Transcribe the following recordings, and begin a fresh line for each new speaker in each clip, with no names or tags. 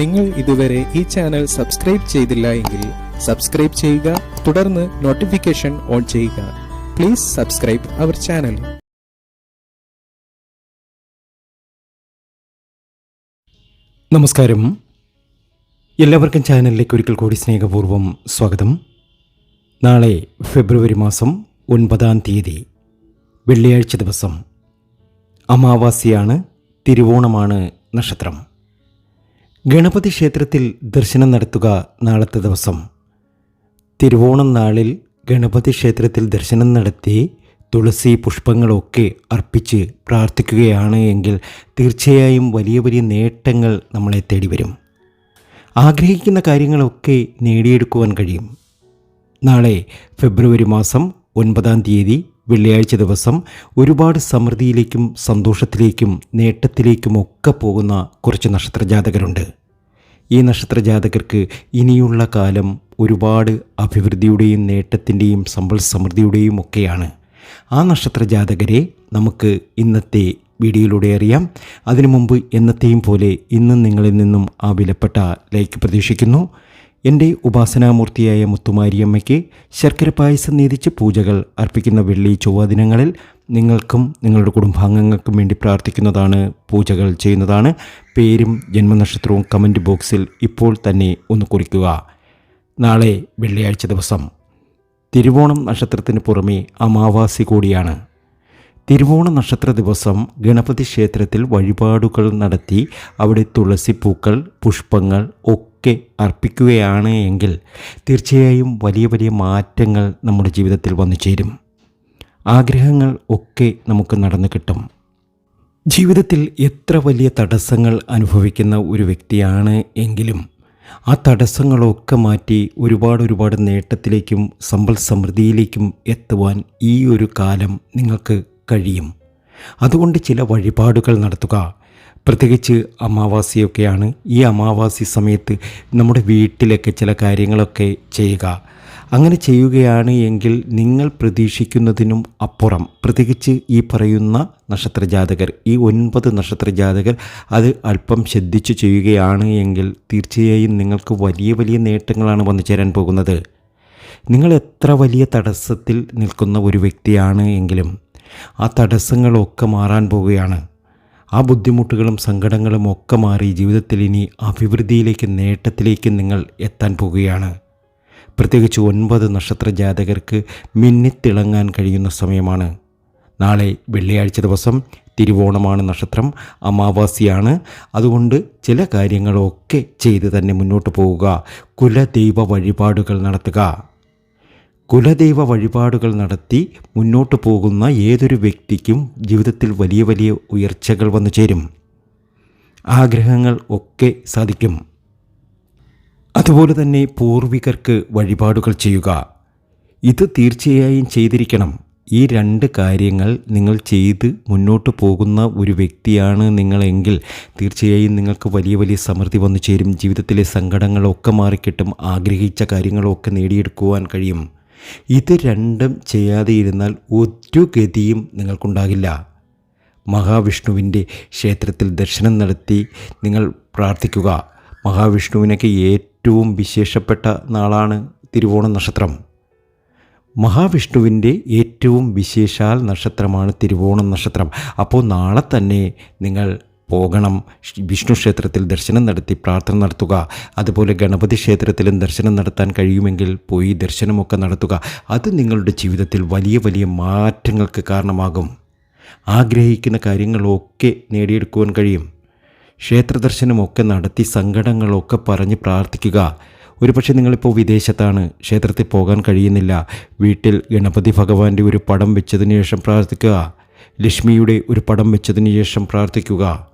നിങ്ങൾ ഇതുവരെ ഈ ചാനൽ സബ്സ്ക്രൈബ് ചെയ്തില്ല എങ്കിൽ സബ്സ്ക്രൈബ് ചെയ്യുക തുടർന്ന് നോട്ടിഫിക്കേഷൻ ഓൺ ചെയ്യുക. പ്ലീസ് സബ്സ്ക്രൈബ് അവർ ചാനൽ
നമസ്കാരം. എല്ലാവർക്കും ചാനലിലേക്ക് ഒരിക്കൽ കൂടി സ്നേഹപൂർവം സ്വാഗതം. നാളെ ഫെബ്രുവരി മാസം ഒൻപതാം തീയതി വെള്ളിയാഴ്ച ദിവസം. അമാവാസിയാണ് തിരുവോണമാണ് നക്ഷത്രം. ഗണപതി ക്ഷേത്രത്തിൽ ദർശനം നടത്തുക നാളത്തെ ദിവസം. തിരുവോണം നാളിൽ ഗണപതി ക്ഷേത്രത്തിൽ ദർശനം നടത്തി തുളസി പുഷ്പങ്ങളൊക്കെ അർപ്പിച്ച് പ്രാർത്ഥിക്കുകയാണ് എങ്കിൽ തീർച്ചയായും വലിയ വലിയ നേട്ടങ്ങൾ നമ്മളെ തേടി വരും ആഗ്രഹിക്കുന്ന കാര്യങ്ങളൊക്കെ നേടിയെടുക്കുവാൻ കഴിയും. നാളെ ഫെബ്രുവരി മാസം ഒൻപതാം തീയതി വെള്ളിയാഴ്ച ദിവസം ഒരുപാട് സമൃദ്ധിയിലേക്കും സന്തോഷത്തിലേക്കും നേട്ടത്തിലേക്കും ഒക്കെ പോകുന്ന കുറച്ച് നക്ഷത്രജാതകരുണ്ട്. ഈ നക്ഷത്രജാതകർക്ക് ഇനിയുള്ള കാലം ഒരുപാട് അഭിവൃദ്ധിയുടെയും നേട്ടത്തിന്റെയും സമ്പൽ സമൃദ്ധിയുടെയും ഒക്കെയാണ്. ആ നക്ഷത്രജാതകരെ നമുക്ക് ഇന്നത്തെ വീഡിയോയിലൂടെ അറിയാം. അതിനു മുമ്പ് എന്നത്തെയും പോലെ ഇന്നും നിങ്ങളിൽ നിന്നും ആ വിലപ്പെട്ട ലൈക്ക് പ്രതീക്ഷിക്കുന്നു. എന്റെ ഉപാസനാമൂർത്തിയായ മുത്തുമാരിയമ്മയ്ക്ക് ശർക്കര പായസം നീതിച്ച് പൂജകൾ അർപ്പിക്കുന്ന വെള്ളി ചൊവ്വ ദിനങ്ങളിൽ നിങ്ങൾക്കും നിങ്ങളുടെ കുടുംബാംഗങ്ങൾക്കും വേണ്ടി പ്രാർത്ഥിക്കുന്നതാണ് പൂജകൾ ചെയ്യുന്നതാണ്. പേരും ജന്മനക്ഷത്രവും കമന്റ് ബോക്സിൽ ഇപ്പോൾ തന്നെ ഒന്ന് കുറിക്കുക. നാളെ വെള്ളിയാഴ്ച ദിവസം. തിരുവോണം നക്ഷത്രത്തിന് പുറമെ അമാവാസി കൂടിയാണ്. തിരുവോണ നക്ഷത്ര ദിവസം ഗണപതി ക്ഷേത്രത്തിൽ വഴിപാടുകൾ നടത്തി അവിടെ തുളസിപ്പൂക്കൾ പുഷ്പങ്ങൾ ഒക്കെ അർപ്പിക്കുകയാണ് എങ്കിൽ തീർച്ചയായും വലിയ വലിയ മാറ്റങ്ങൾ നമ്മുടെ ജീവിതത്തിൽ വന്നു ചേരും ആഗ്രഹങ്ങൾ ഒക്കെ നമുക്ക് നടന്നു കിട്ടും. ജീവിതത്തിൽ എത്ര വലിയ തടസ്സങ്ങൾ അനുഭവിക്കുന്ന ഒരു വ്യക്തിയാണ് എങ്കിലും ആ തടസ്സങ്ങളൊക്കെ മാറ്റി ഒരുപാട് ഒരുപാട് നേട്ടത്തിലേക്കും സമ്പൽ സമൃദ്ധിയിലേക്കും എത്തുവാൻ ഈ ഒരു കാലം നിങ്ങൾക്ക് കഴിയും. അതുകൊണ്ട് ചില വഴിപാടുകൾ നടത്തുക. പ്രത്യേകിച്ച് അമാവാസിയൊക്കെയാണ് ഈ അമാവാസി സമയത്ത് നമ്മുടെ വീട്ടിലൊക്കെ ചില കാര്യങ്ങളൊക്കെ ചെയ്യുക. അങ്ങനെ ചെയ്യുകയാണ് എങ്കിൽ നിങ്ങൾ പ്രതീക്ഷിക്കുന്നതിനും അപ്പുറം. പ്രത്യേകിച്ച് ഈ പറയുന്ന നക്ഷത്രജാതകർ ഈ ഒൻപത് നക്ഷത്രജാതകർ അത് അല്പം ശ്രദ്ധിച്ചു ചെയ്യുകയാണ് എങ്കിൽ തീർച്ചയായും നിങ്ങൾക്ക് വലിയ വലിയ നേട്ടങ്ങളാണ് വന്നു ചേരാൻ പോകുന്നത്. നിങ്ങൾ എത്ര വലിയ തടസ്സത്തിൽ നിൽക്കുന്ന ഒരു വ്യക്തിയാണ് എങ്കിലും ആ തടസ്സങ്ങളൊക്കെ മാറാൻ പോവുകയാണ്. ആ ബുദ്ധിമുട്ടുകളും സങ്കടങ്ങളും ഒക്കെ മാറി ജീവിതത്തിൽ ഇനി അഭിവൃദ്ധിയിലേക്ക് നേട്ടത്തിലേക്ക് നിങ്ങൾ എത്താൻ പോകുകയാണ് പ്രത്യേകിച്ച് ഒൻപത് നക്ഷത്ര ജാതകർക്ക് മിന്നിത്തിളങ്ങാൻ കഴിയുന്ന സമയമാണ്. നാളെ വെള്ളിയാഴ്ച ദിവസം തിരുവോണമാണ് നക്ഷത്രം അമാവാസിയാണ്. അതുകൊണ്ട് ചില കാര്യങ്ങളൊക്കെ ചെയ്ത് തന്നെ മുന്നോട്ട് പോവുക. കുലദൈവ വഴിപാടുകൾ നടത്തുക. കുലദൈവ വഴിപാടുകൾ നടത്തി മുന്നോട്ട് പോകുന്ന ഏതൊരു വ്യക്തിക്കും ജീവിതത്തിൽ വലിയ വലിയ ഉയർച്ചകൾ വന്നു ചേരും. ആഗ്രഹങ്ങൾ ഒക്കെ സാധിക്കും. അതുപോലെ തന്നെ പൂർവികർക്ക് വഴിപാടുകൾ ചെയ്യുക. ഇത് തീർച്ചയായും ചെയ്തിരിക്കണം. ഈ രണ്ട് കാര്യങ്ങൾ നിങ്ങൾ ചെയ്ത് മുന്നോട്ട് പോകുന്ന ഒരു വ്യക്തിയാണ് നിങ്ങളെങ്കിൽ തീർച്ചയായും നിങ്ങൾക്ക് വലിയ വലിയ സമൃദ്ധി വന്നു ചേരും. ജീവിതത്തിലെ സങ്കടങ്ങളൊക്കെ മാറിക്കിട്ടും. ആഗ്രഹിച്ച കാര്യങ്ങളൊക്കെ നേടിയെടുക്കുവാൻ കഴിയും. ഇത് രണ്ടും ചെയ്യാതെ ഇരുന്നാൽ ഒരു ഗതിയും നിങ്ങൾക്കുണ്ടാകില്ല. മഹാവിഷ്ണുവിന്റെ ക്ഷേത്രത്തിൽ ദർശനം നടത്തി നിങ്ങൾ പ്രാർത്ഥിക്കുക. മഹാവിഷ്ണുവിനൊക്കെ ഏറ്റവും വിശേഷപ്പെട്ട നാളാണ് തിരുവോണ നക്ഷത്രം. മഹാവിഷ്ണുവിന്റെ ഏറ്റവും വിശേഷാൽ നക്ഷത്രമാണ് തിരുവോണം നക്ഷത്രം. അപ്പോൾ നാളെ തന്നെ നിങ്ങൾ പോകണം. വിഷ്ണു ക്ഷേത്രത്തിൽ ദർശനം നടത്തി പ്രാർത്ഥന നടത്തുക. അതുപോലെ ഗണപതി ക്ഷേത്രത്തിലും ദർശനം നടത്താൻ കഴിയുമെങ്കിൽ പോയി ദർശനമൊക്കെ നടത്തുക. അത് നിങ്ങളുടെ ജീവിതത്തിൽ വലിയ വലിയ മാറ്റങ്ങൾക്ക് കാരണമാകും. ആഗ്രഹിക്കുന്ന കാര്യങ്ങളൊക്കെ നേടിയെടുക്കുവാൻ കഴിയും. ക്ഷേത്ര ദർശനമൊക്കെ നടത്തി സങ്കടങ്ങളൊക്കെ പറഞ്ഞ് പ്രാർത്ഥിക്കുക. ഒരുപക്ഷെ നിങ്ങളിപ്പോൾ വിദേശത്താണ്. ക്ഷേത്രത്തിൽ പോകാൻ കഴിയുന്നില്ല. വീട്ടിൽ ഗണപതി ഭഗവാന്റെ ഒരു പടം വെച്ചതിന് ശേഷം പ്രാർത്ഥിക്കുക. ലക്ഷ്മിയുടെ ഒരു പടം വെച്ചതിന് ശേഷം പ്രാർത്ഥിക്കുക.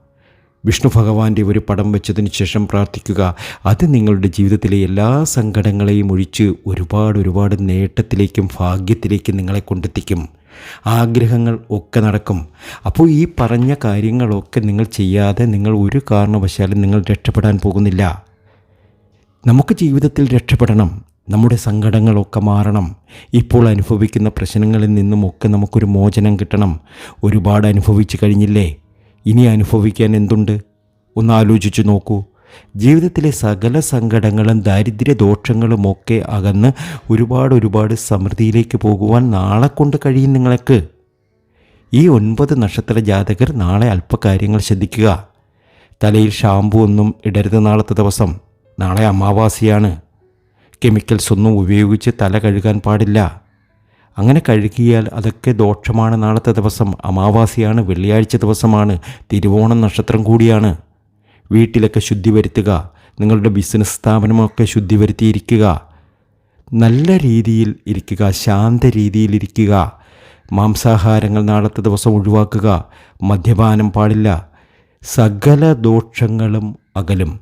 വിഷ്ണു ഭഗവാന്റെ ഒരു പടം വെച്ചതിന് ശേഷം പ്രാർത്ഥിക്കുക. അത് നിങ്ങളുടെ ജീവിതത്തിലെ എല്ലാ സങ്കടങ്ങളെയും ഒഴിച്ച് ഒരുപാട് ഒരുപാട് നേട്ടത്തിലേക്കും ഭാഗ്യത്തിലേക്കും നിങ്ങളെ കൊണ്ടെത്തിക്കും. ആഗ്രഹങ്ങൾ ഒക്കെ നടക്കും. അപ്പോൾ ഈ പറഞ്ഞ കാര്യങ്ങളൊക്കെ നിങ്ങൾ ചെയ്യാതെ നിങ്ങൾ ഒരു കാരണവശാലും നിങ്ങൾ രക്ഷപ്പെടാൻ പോകുന്നില്ല. നമുക്ക് ജീവിതത്തിൽ രക്ഷപ്പെടണം. നമ്മുടെ സങ്കടങ്ങളൊക്കെ മാറണം. ഇപ്പോൾ അനുഭവിക്കുന്ന പ്രശ്നങ്ങളിൽ നിന്നുമൊക്കെ നമുക്കൊരു മോചനം കിട്ടണം. ഒരുപാട് അനുഭവിച്ചു കഴിഞ്ഞില്ലേ? ഇനി അനുഭവിക്കാൻ എന്തുണ്ട്? ഒന്ന് ആലോചിച്ചു നോക്കൂ. ജീവിതത്തിലെ സകല സങ്കടങ്ങളും ദാരിദ്ര്യ ദോഷങ്ങളും ഒക്കെ അകന്ന് ഒരുപാട് ഒരുപാട് സമൃദ്ധിയിലേക്ക് പോകുവാൻ നാളെ കൊണ്ട് കഴിയും നിങ്ങൾക്ക് ഈ ഒൻപത് നക്ഷത്ര ജാതകർ നാളെ അല്പകാര്യങ്ങൾ ശ്രദ്ധിക്കുക. തലയിൽ ഷാമ്പു ഒന്നും ഇടരുത് നാളത്തെ ദിവസം. നാളെ അമാവാസിയാണ്. കെമിക്കൽസ് ഒന്നും ഉപയോഗിച്ച് തല കഴുകാൻ പാടില്ല. അങ്ങനെ കഴുകിയാൽ അതൊക്കെ ദോഷമാണ് നാളത്തെ ദിവസം. അമാവാസിയാണ് വെള്ളിയാഴ്ച ദിവസമാണ്. തിരുവോണം നക്ഷത്രം കൂടിയാണ്. വീട്ടിലൊക്കെ ശുദ്ധി വരുത്തുക നിങ്ങളുടെ ബിസിനസ് സ്ഥാപനമൊക്കെ ശുദ്ധി വരുത്തിയിരിക്കുക നല്ല രീതിയിൽ ഇരിക്കുക ശാന്ത രീതിയിൽ ഇരിക്കുക മാംസാഹാരങ്ങൾ നാളത്തെ ദിവസം ഒഴിവാക്കുക മദ്യപാനം പാടില്ല സകല ദോഷങ്ങളും അകലും.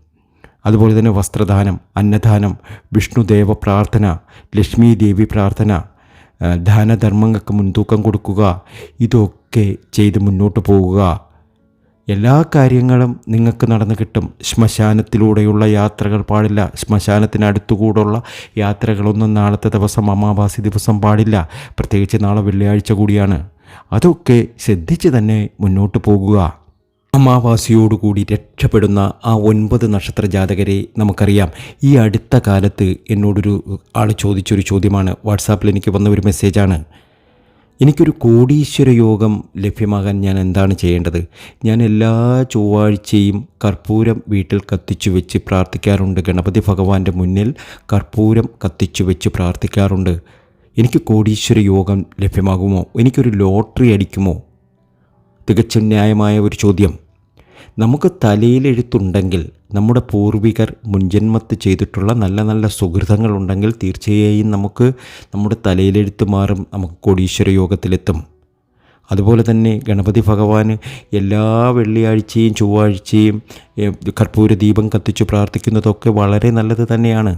അതുപോലെ തന്നെ വസ്ത്രദാനം അന്നദാനം വിഷ്ണുദേവ പ്രാർത്ഥന ലക്ഷ്മി ദേവി പ്രാർത്ഥന ദാനധർമ്മങ്ങൾക്ക് മുൻതൂക്കം കൊടുക്കുക ഇതൊക്കെ ചെയ്ത് മുന്നോട്ട് പോവുക. എല്ലാ കാര്യങ്ങളും നിങ്ങൾക്ക് നടന്നു കിട്ടും. ശ്മശാനത്തിലൂടെയുള്ള യാത്രകൾ പാടില്ല. ശ്മശാനത്തിനടുത്തുകൂടുള്ള യാത്രകളൊന്നും നാളത്തെ ദിവസം അമാവാസി ദിവസം പാടില്ല. പ്രത്യേകിച്ച് നാളെ വെള്ളിയാഴ്ച കൂടിയാണ്. അതൊക്കെ ശ്രദ്ധിച്ച് തന്നെ മുന്നോട്ട് പോകുക. അമാവാസിയോടുകൂടി രക്ഷപ്പെടുന്ന ആ ഒൻപത് നക്ഷത്ര ജാതകരെ നമുക്കറിയാം. ഈ അടുത്ത കാലത്ത് എന്നോടൊരു ആൾ ചോദിച്ചൊരു ചോദ്യമാണ്. വാട്സാപ്പിൽ എനിക്ക് വന്ന ഒരു മെസ്സേജാണ്. എനിക്കൊരു കോടീശ്വര യോഗം ലഭ്യമാകാൻ ഞാൻ എന്താണ് ചെയ്യേണ്ടത്? ഞാൻ എല്ലാ ചൊവ്വാഴ്ചയും കർപ്പൂരം വീട്ടിൽ കത്തിച്ചു വെച്ച് പ്രാർത്ഥിക്കാറുണ്ട്. ഗണപതി ഭഗവാന്റെ മുന്നിൽ കർപ്പൂരം കത്തിച്ചു വെച്ച് പ്രാർത്ഥിക്കാറുണ്ട്. എനിക്ക് കോടീശ്വര യോഗം ലഭ്യമാകുമോ? എനിക്കൊരു ലോട്ടറി അടിക്കുമോ? തികച്ചും ന്യായമായ ഒരു ചോദ്യം. നമുക്ക് തലയിലെഴുത്തുണ്ടെങ്കിൽ നമ്മുടെ പൂർവികർ മുൻജന്മത്ത് ചെയ്തിട്ടുള്ള നല്ല നല്ല സുഹൃതങ്ങളുണ്ടെങ്കിൽ തീർച്ചയായും നമുക്ക് നമ്മുടെ തലയിലെഴുത്ത് മാറും നമുക്ക് കോടീശ്വര യോഗത്തിലെത്തും. അതുപോലെ തന്നെ ഗണപതി ഭഗവാൻ എല്ലാ വെള്ളിയാഴ്ചയും ചൊവ്വാഴ്ചയും കർപ്പൂര ദീപം കത്തിച്ചു പ്രാർത്ഥിക്കുന്നതൊക്കെ വളരെ നല്ലത് തന്നെയാണ്.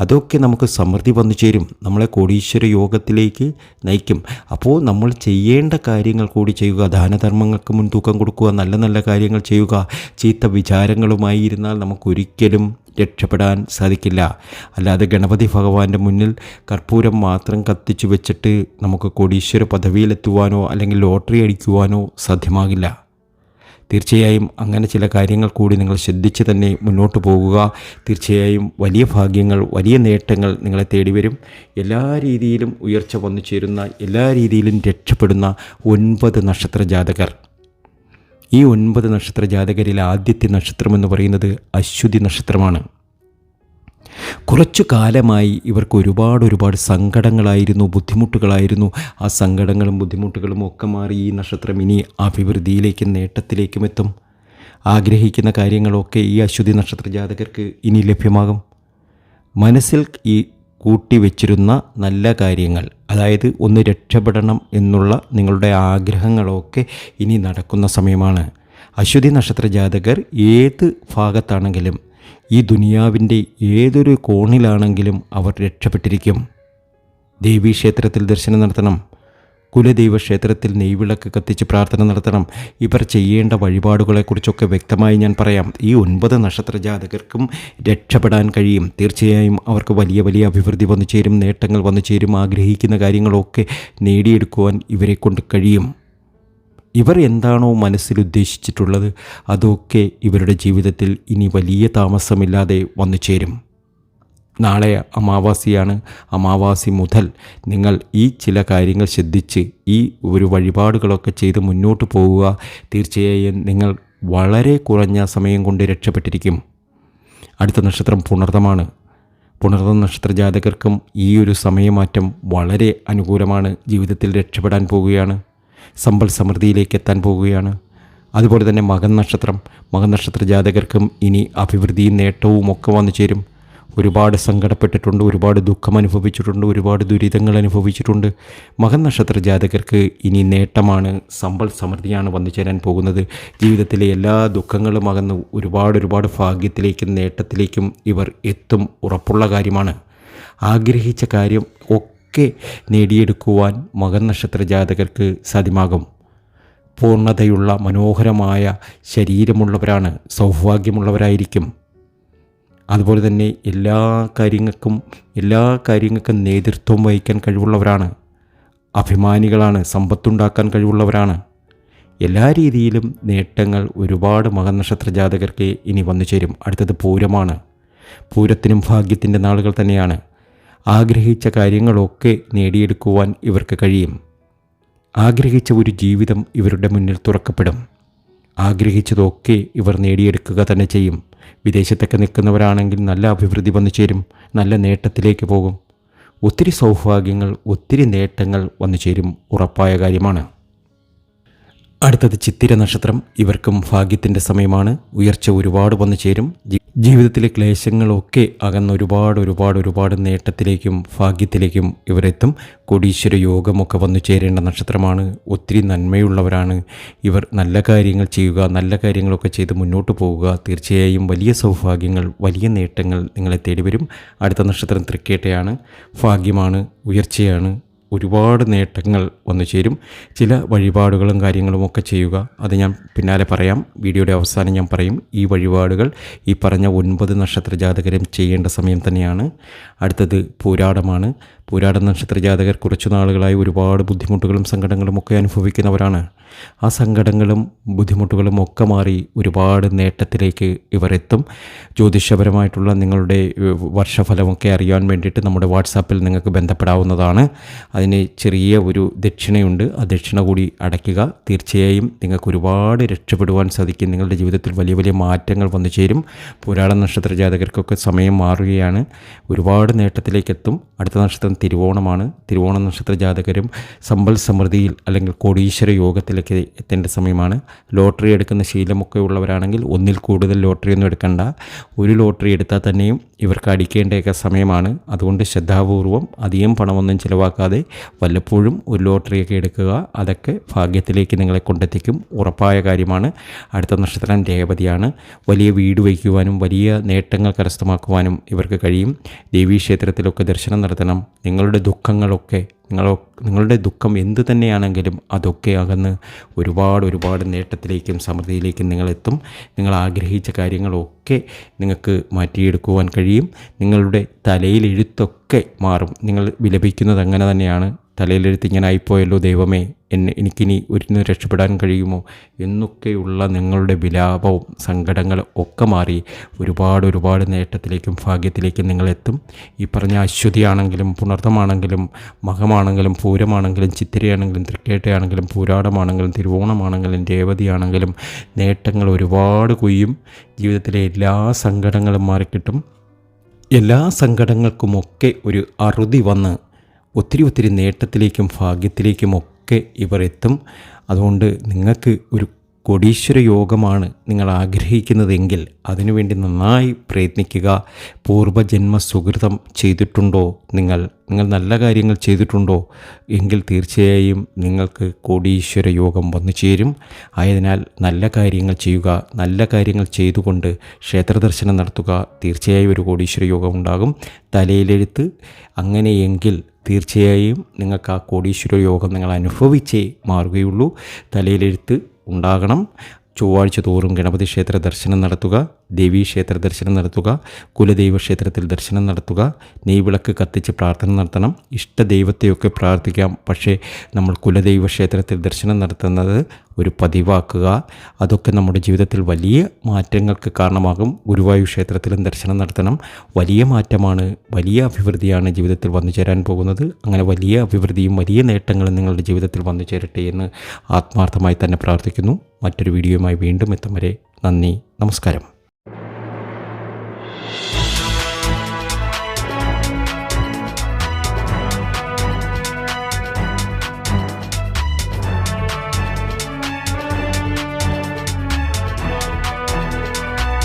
അതൊക്കെ നമുക്ക് സമൃദ്ധി വന്നു ചേരും. നമ്മളെ കോടീശ്വര യോഗത്തിലേക്ക് നയിക്കും. അപ്പോൾ നമ്മൾ ചെയ്യേണ്ട കാര്യങ്ങൾ കൂടി ചെയ്യുക ദാനധർമ്മങ്ങൾക്ക് മുൻതൂക്കം കൊടുക്കുക നല്ല നല്ല കാര്യങ്ങൾ ചെയ്യുക ചീത്ത വിചാരങ്ങളുമായി ഇരുന്നാൽ നമുക്കൊരിക്കലും രക്ഷപ്പെടാൻ സാധിക്കില്ല. അല്ലാതെ ഗണപതി ഭഗവാന്റെ മുന്നിൽ കർപ്പൂരം മാത്രം കത്തിച്ചു വെച്ചിട്ട് നമുക്ക് കോടീശ്വര പദവിയിലെത്തുവാനോ അല്ലെങ്കിൽ ലോട്ടറി അടിക്കുവാനോ സാധ്യമാകില്ല. തീർച്ചയായും അങ്ങനെ ചില കാര്യങ്ങൾ കൂടി നിങ്ങൾ ശ്രദ്ധിച്ച് തന്നെ മുന്നോട്ട് പോകുക. തീർച്ചയായും വലിയ ഭാഗ്യങ്ങൾ വലിയ നേട്ടങ്ങൾ നിങ്ങളെ തേടി വരും. എല്ലാ രീതിയിലും ഉയർച്ച വന്നു ചേരുന്ന എല്ലാ രീതിയിലും രക്ഷപ്പെടുന്ന ഒൻപത് നക്ഷത്ര ജാതകർ. ഈ ഒൻപത് നക്ഷത്ര ജാതകരിൽ ആദ്യത്തെ നക്ഷത്രം എന്ന് പറയുന്നത് അശ്വതി നക്ഷത്രമാണ്. കുറച്ചു കാലമായി ഇവർക്ക് ഒരുപാട് ഒരുപാട് സങ്കടങ്ങളായിരുന്നു ബുദ്ധിമുട്ടുകളായിരുന്നു. ആ സങ്കടങ്ങളും ബുദ്ധിമുട്ടുകളും ഒക്കെ മാറി ഈ നക്ഷത്രം ഇനി അഭിവൃദ്ധിയിലേക്കും നേട്ടത്തിലേക്കും എത്തും. ആഗ്രഹിക്കുന്ന കാര്യങ്ങളൊക്കെ ഈ അശ്വതി നക്ഷത്ര ജാതകർക്ക് ഇനി ലഭ്യമാകും. മനസ്സിൽ ഈ കൂട്ടി വെച്ചിരുന്ന നല്ല കാര്യങ്ങൾ അതായത് ഒന്ന് രക്ഷപ്പെടണം എന്നുള്ള നിങ്ങളുടെ ആഗ്രഹങ്ങളൊക്കെ ഇനി നടക്കുന്ന സമയമാണ്. അശ്വതി നക്ഷത്ര ജാതകർ ഏത് ഭാഗത്താണെങ്കിലും ഈ ദുനിയാവിന്റെ ഏതൊരു കോണിലാണെങ്കിലും അവർ രക്ഷപ്പെട്ടിരിക്കും. ദേവീക്ഷേത്രത്തിൽ ദർശനം നടത്തണം. കുലദൈവ ക്ഷേത്രത്തിൽ നെയ്വിളക്ക് കത്തിച്ച് പ്രാർത്ഥന നടത്തണം. ഇവർ ചെയ്യേണ്ട വഴിപാടുകളെക്കുറിച്ചൊക്കെ വ്യക്തമായി ഞാൻ പറയാം. ഈ ഒൻപത് നക്ഷത്ര ജാതകർക്കും രക്ഷപ്പെടാൻ കഴിയും. തീർച്ചയായും അവർക്ക് വലിയ വലിയ അഭിവൃദ്ധി വന്നു ചേരും നേട്ടങ്ങൾ വന്നു ചേരും ആഗ്രഹിക്കുന്ന കാര്യങ്ങളൊക്കെ നേടിയെടുക്കുവാൻ ഇവരെ കൊണ്ട് കഴിയും. ഇവർ എന്താണോ മനസ്സിൽ ഉദ്ദേശിച്ചിട്ടുള്ളത് അതൊക്കെ ഇവരുടെ ജീവിതത്തിൽ ഇനി വലിയ താമസമില്ലാതെ വന്നു ചേരും. നാളെ അമാവാസിയാണ് അമാവാസി മുതൽ നിങ്ങൾ ഈ ചില കാര്യങ്ങൾ ശ്രദ്ധിച്ച് ഈ ഒരു വഴിപാടുകളൊക്കെ ചെയ്ത് മുന്നോട്ട് പോവുക. തീർച്ചയായും നിങ്ങൾ വളരെ കുറഞ്ഞ സമയം കൊണ്ട് രക്ഷപ്പെട്ടിരിക്കും. അടുത്ത നക്ഷത്രം പുണർതമാണ്. പുണർന്ന നക്ഷത്ര ജാതകർക്കും ഈ ഒരു സമയമാറ്റം വളരെ അനുകൂലമാണ്. ജീവിതത്തിൽ രക്ഷപ്പെടാൻ പോവുകയാണ്. സമ്പൽ സമൃദ്ധിയിലേക്ക് എത്താൻ പോവുകയാണ് അതുപോലെ തന്നെ മകൻ നക്ഷത്രം മകൻ നക്ഷത്ര ജാതകർക്കും ഇനി അഭിവൃദ്ധിയും നേട്ടവും ഒക്കെ വന്നു ചേരും. ഒരുപാട് സങ്കടപ്പെട്ടിട്ടുണ്ട് ഒരുപാട് ദുഃഖം അനുഭവിച്ചിട്ടുണ്ട് ഒരുപാട് ദുരിതങ്ങൾ അനുഭവിച്ചിട്ടുണ്ട്. മകൻ നക്ഷത്ര ജാതകർക്ക് ഇനി നേട്ടമാണ് സമ്പൽ സമൃദ്ധിയാണ് വന്നു ചേരാൻ പോകുന്നത്. ജീവിതത്തിലെ എല്ലാ ദുഃഖങ്ങളും അകന്ന് ഒരുപാട് ഒരുപാട് ഭാഗ്യത്തിലേക്കും നേട്ടത്തിലേക്കും ഇവർ എത്തും ഉറപ്പുള്ള കാര്യമാണ്. ആഗ്രഹിച്ച കാര്യം ഒക്കെ നേടിയെടുക്കുവാൻ മകൻ നക്ഷത്ര ജാതകർക്ക് സാധ്യമാകും. പൂർണതയുള്ള മനോഹരമായ ശരീരമുള്ളവരാണ് സൗഭാഗ്യമുള്ളവരായിരിക്കും. അതുപോലെ തന്നെ എല്ലാ കാര്യങ്ങൾക്കും എല്ലാ കാര്യങ്ങൾക്കും നേതൃത്വം വഹിക്കാൻ കഴിവുള്ളവരാണ്. അഭിമാനികളാണ് സമ്പത്തുണ്ടാക്കാൻ കഴിവുള്ളവരാണ്. എല്ലാ രീതിയിലും നേട്ടങ്ങൾ ഒരുപാട് മകനക്ഷത്ര ജാതകർക്ക് ഇനി വന്നു ചേരും അടുത്തത് പൂരമാണ്. പൂരത്തിനും ഭാഗ്യത്തിന്റെ നാളുകൾ തന്നെയാണ്. ആഗ്രഹിച്ച കാര്യങ്ങളൊക്കെ നേടിയെടുക്കുവാൻ ഇവർക്ക് കഴിയും. ആഗ്രഹിച്ച ഒരു ജീവിതം ഇവരുടെ മുന്നിൽ തുറക്കപ്പെടും. ആഗ്രഹിച്ചതൊക്കെ ഇവർ നേടിയെടുക്കുക തന്നെ ചെയ്യും. വിദേശത്തൊക്കെ നിൽക്കുന്നവരാണെങ്കിൽ നല്ല അഭിവൃദ്ധി വന്നു ചേരും നല്ല നേട്ടത്തിലേക്ക് പോകും. ഒത്തിരി സൗഭാഗ്യങ്ങൾ ഒത്തിരി നേട്ടങ്ങൾ വന്നു ചേരും ഉറപ്പായ കാര്യമാണ്. അടുത്തത് ചിത്തിര നക്ഷത്രം. ഇവർക്കും ഭാഗ്യത്തിന്റെ സമയമാണ്. ഉയർച്ച ഒരുപാട് വന്നു ചേരും. ജീവിതത്തിലെ ക്ലേശങ്ങളൊക്കെ അകന്ന് ഒരുപാട് ഒരുപാട് ഒരുപാട് നേട്ടത്തിലേക്കും ഭാഗ്യത്തിലേക്കും ഇവരെത്തും. കോടീശ്വര യോഗമൊക്കെ വന്നു ചേരേണ്ട നക്ഷത്രമാണ്. ഒത്തിരി നന്മയുള്ളവരാണ്. ഇവർ നല്ല കാര്യങ്ങൾ ചെയ്യുക നല്ല കാര്യങ്ങളൊക്കെ ചെയ്ത് മുന്നോട്ട് പോവുക. തീർച്ചയായും വലിയ സൗഭാഗ്യങ്ങൾ വലിയ നേട്ടങ്ങൾ നിങ്ങളെ തേടി വരും അടുത്ത നക്ഷത്രം തൃക്കേട്ടയാണ്. ഭാഗ്യമാണ് ഉയർച്ചയാണ്. ഒരുപാട് നേട്ടങ്ങൾ വന്നു ചേരും. ചില വഴിപാടുകളും കാര്യങ്ങളും ഒക്കെ ചെയ്യുക. അത് ഞാൻ പിന്നാലെ പറയാം. വീഡിയോയുടെ അവസാനം ഞാൻ പറയും. ഈ വഴിപാടുകൾ ഈ പറഞ്ഞ ഒൻപത് നക്ഷത്ര ജാതകരും ചെയ്യേണ്ട സമയം തന്നെയാണ്. അടുത്തത് പൂരാടമാണ്. പൂരാട നക്ഷത്ര ജാതകർ കുറച്ചു നാളുകളായി ഒരുപാട് ബുദ്ധിമുട്ടുകളും സങ്കടങ്ങളും ഒക്കെ അനുഭവിക്കുന്നവരാണ്. ആ സങ്കടങ്ങളും ബുദ്ധിമുട്ടുകളും ഒക്കെ മാറി ഒരുപാട് നേട്ടത്തിലേക്ക് ഇവർ എത്തും ജ്യോതിഷപരമായിട്ടുള്ള നിങ്ങളുടെ വർഷഫലമൊക്കെ അറിയാൻ വേണ്ടിയിട്ട് നമ്മുടെ വാട്സാപ്പിൽ നിങ്ങൾക്ക് ബന്ധപ്പെടാവുന്നതാണ്. അതിന് ചെറിയ ഒരു ദക്ഷിണയുണ്ട്. ആ ദക്ഷിണ കൂടി അടയ്ക്കുക. തീർച്ചയായും നിങ്ങൾക്ക് ഒരുപാട് രക്ഷപ്പെടുവാൻ സാധിക്കും. നിങ്ങളുടെ ജീവിതത്തിൽ വലിയ വലിയ മാറ്റങ്ങൾ വന്നു ചേരും പുരാണ നക്ഷത്ര ജാതകർക്കൊക്കെ സമയം മാറുകയാണ്. ഒരുപാട് നേട്ടത്തിലേക്ക് എത്തും അടുത്ത നക്ഷത്രം തിരുവോണമാണ്. തിരുവോണ നക്ഷത്ര ജാതകരും സമ്പൽ സമൃദ്ധിയിൽ അല്ലെങ്കിൽ കോടീശ്വര യോഗത്തിലേക്ക് എത്തേണ്ട സമയമാണ്. ലോട്ടറി എടുക്കുന്ന ശീലമൊക്കെ ഉള്ളവരാണെങ്കിൽ ഒന്നിൽ കൂടുതൽ ലോട്ടറി ഒന്നും എടുക്കണ്ട. ഒരു ലോട്ടറി എടുത്താൽ തന്നെയും ഇവർക്ക് അടിക്കേണ്ടയൊക്കെ സമയമാണ്. അതുകൊണ്ട് ശ്രദ്ധാപൂർവം അധികം പണമൊന്നും ചിലവാക്കാതെ വല്ലപ്പോഴും ഒരു ലോട്ടറിയൊക്കെ എടുക്കുക. അതൊക്കെ ഭാഗ്യത്തിലേക്ക് നിങ്ങളെ കൊണ്ടെത്തിക്കും. ഉറപ്പായ കാര്യമാണ്. അടുത്ത നക്ഷത്രം രേവതിയാണ്. വലിയ വീട് വയ്ക്കുവാനും വലിയ നേട്ടങ്ങൾ കരസ്ഥമാക്കുവാനും ഇവർക്ക് കഴിയും. ദേവീക്ഷേത്രത്തിലൊക്കെ ദർശനം നടത്തണം. നിങ്ങളുടെ ദുഃഖങ്ങളൊക്കെ നിങ്ങൾ നിങ്ങളുടെ ദുഃഖം എന്ത് തന്നെയാണെങ്കിലും അതൊക്കെ അകന്ന് ഒരുപാട് ഒരുപാട് നേട്ടത്തിലേക്കും സമൃദ്ധിയിലേക്കും നിങ്ങളെത്തും. നിങ്ങൾ ആഗ്രഹിച്ച കാര്യങ്ങളൊക്കെ നിങ്ങൾക്ക് മാറ്റിയെടുക്കുവാൻ കഴിയും. നിങ്ങളുടെ തലയിൽ എഴുത്തൊക്കെ മാറും. നിങ്ങൾ വിലപിക്കുന്നത് അങ്ങനെ തന്നെയാണ്. തലയിലെഴുത്ത് ഇങ്ങനെ ആയിപ്പോയല്ലോ ദൈവമേ എന്നെ എനിക്കിനി ഒരിക്കലും രക്ഷപ്പെടാൻ കഴിയുമോ? എന്നൊക്കെയുള്ള നിങ്ങളുടെ വിലാപവും സങ്കടങ്ങളും ഒക്കെ മാറി ഒരുപാട് ഒരുപാട് നേട്ടത്തിലേക്കും ഭാഗ്യത്തിലേക്കും നിങ്ങളെത്തും. ഈ പറഞ്ഞ അശ്വതിയാണെങ്കിലും പുണർത്തമാണെങ്കിലും മകമാണെങ്കിലും പൂരമാണെങ്കിലും ചിത്തിരയാണെങ്കിലും തൃക്കേട്ടയാണെങ്കിലും പൂരാടമാണെങ്കിലും തിരുവോണമാണെങ്കിലും രേവതിയാണെങ്കിലും നേട്ടങ്ങൾ ഒരുപാട് കൊയ്യും. ജീവിതത്തിലെ എല്ലാ സങ്കടങ്ങളും മാറിക്കിട്ടും. എല്ലാ സങ്കടങ്ങൾക്കുമൊക്കെ ഒരു അറുതി വന്ന് ഒത്തിരി ഒത്തിരി നേട്ടത്തിലേക്കും ഭാഗ്യത്തിലേക്കുമൊക്കെ ഇവർ എത്തും. അതുകൊണ്ട് നിങ്ങൾക്ക് ഒരു കോടീശ്വര യോഗമാണ് നിങ്ങൾ ആഗ്രഹിക്കുന്നതെങ്കിൽ അതിനുവേണ്ടി നന്നായി പ്രയത്നിക്കുക. പൂർവജന്മ സുഹൃതം ചെയ്തിട്ടുണ്ടോ നിങ്ങൾ? നിങ്ങൾ നല്ല കാര്യങ്ങൾ ചെയ്തിട്ടുണ്ടോ? എങ്കിൽ തീർച്ചയായും നിങ്ങൾക്ക് കോടീശ്വര യോഗം വന്നു ചേരും. ആയതിനാൽ നല്ല കാര്യങ്ങൾ ചെയ്യുക നല്ല കാര്യങ്ങൾ ചെയ്തുകൊണ്ട് ക്ഷേത്രദർശനം നടത്തുക തീർച്ചയായും ഒരു കോടീശ്വര യോഗം ഉണ്ടാകും. തലയിലെഴുത്ത് അങ്ങനെയെങ്കിൽ തീർച്ചയായും നിങ്ങൾക്ക് ആ കോടീശ്വര യോഗം നിങ്ങൾ അനുഭവിച്ചേ മാറുകയുള്ളൂ. തലയിലെഴുത്ത് ഉണ്ടാകണം. ചൊവ്വാഴ്ച തോറും ഗണപതി ക്ഷേത്ര ദർശനം നടത്തുക. ദേവീ ക്ഷേത്ര ദർശനം നടത്തുക കുലദൈവ ക്ഷേത്രത്തിൽ ദർശനം നടത്തുക നെയ്വിളക്ക് കത്തിച്ച് പ്രാർത്ഥന നടത്തണം ഇഷ്ടദൈവത്തെയൊക്കെ പ്രാർത്ഥിക്കാം. പക്ഷേ നമ്മൾ കുലദൈവ ക്ഷേത്രത്തിൽ ദർശനം നടത്തുന്നത് ഒരു പതിവാക്കുക. അതൊക്കെ നമ്മുടെ ജീവിതത്തിൽ വലിയ മാറ്റങ്ങൾക്ക് കാരണമാകും. ഗുരുവായൂർ ക്ഷേത്രത്തിലും ദർശനം നടത്തണം. വലിയ മാറ്റമാണ് വലിയ അഭിവൃദ്ധിയാണ് ജീവിതത്തിൽ വന്നു ചേരാൻ പോകുന്നത്. അങ്ങനെ വലിയ അഭിവൃദ്ധിയും വലിയ നേട്ടങ്ങളും നിങ്ങളുടെ ജീവിതത്തിൽ വന്നു ചേരട്ടെ എന്ന് ആത്മാർത്ഥമായി തന്നെ പ്രാർത്ഥിക്കുന്നു. മറ്റൊരു വീഡിയോയുമായി വീണ്ടും എത്തും വരെ നന്ദി നമസ്കാരം.